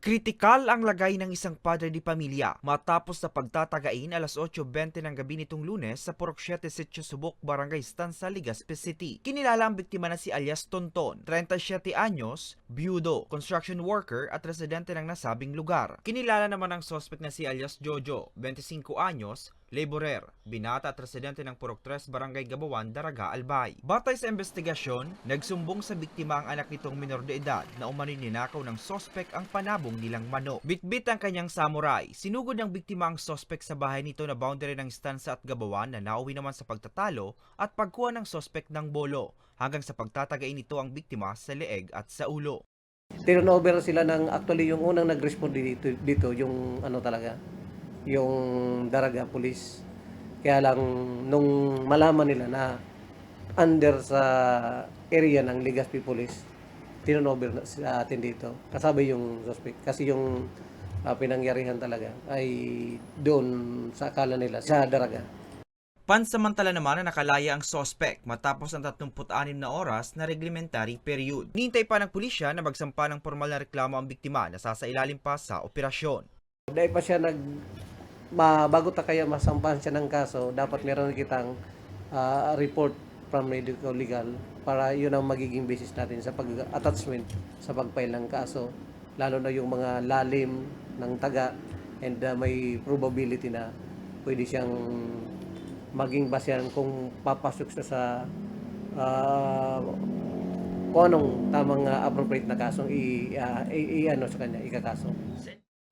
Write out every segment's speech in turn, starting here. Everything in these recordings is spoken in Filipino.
Kritikal ang lagay ng isang padre di pamilya matapos na pagtatagain alas 8.20 ng gabi nitong lunes sa Purok 7 Sitio Subok, Barangay Stanza, Legazpi City. Kinilala ang biktima na si alias Tonton, 37 anyos, byudo, construction worker at residente ng nasabing lugar. Kinilala naman ang suspect na si alias Jojo, 25 anyos, laborer, binata at residente ng Purok 3, Barangay Gabawan, Daraga, Albay. Batay sa investigasyon, nagsumbong sa biktima ang anak nitong minor de edad na umano'y ninakaw ng sospek ang panabong nilang manok. Bitbit ang kanyang samurai. Sinugod ng biktima ang sospek sa bahay nito na boundary ng Stanza at Gabawan na nauwi naman sa pagtatalo at pagkuha ng sospek ng bolo hanggang sa pagtatagain nito ang biktima sa leeg at sa ulo. turnover sila ng actually yung unang nag-respond dito, dito yung ano talaga yung Daraga Police kaya lang nung malaman nila na under sa area ng Legazpi Police turnover na sa atin dito kasabay yung suspect kasi yung ah, pinangyarihan talaga ay doon sa akala nila sa Daraga Pansamantala naman na nakalaya ang sospek matapos ang 36 na oras na reglementary period. Nintay pa ng pulisya na magsampa ng formal na reklamo ang biktima na sasailalim pa sa operasyon. dahil pa siya nag ma, bago ta kaya masampahan siya ng kaso dapat meron kitang ah, report from medical legal para yun ang magiging basis natin sa pag-attachment sa pag-file ng kaso lalo na yung mga lalim ng taga and ah, may probability na pwede siyang maging basehan kung papasok siya sa ah, kung anong tamang ah, appropriate na kasong i, ah, i, i- ano sa kanya ikakaso.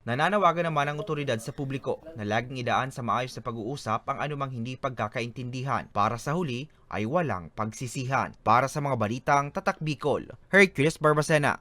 Nananawagan naman ang otoridad sa publiko na laging idaan sa maayos na pag-uusap ang anumang hindi pagkakaintindihan para sa huli ay walang pagsisihan. Para sa mga balitang Tatak Bicol, Hercules Barbacena.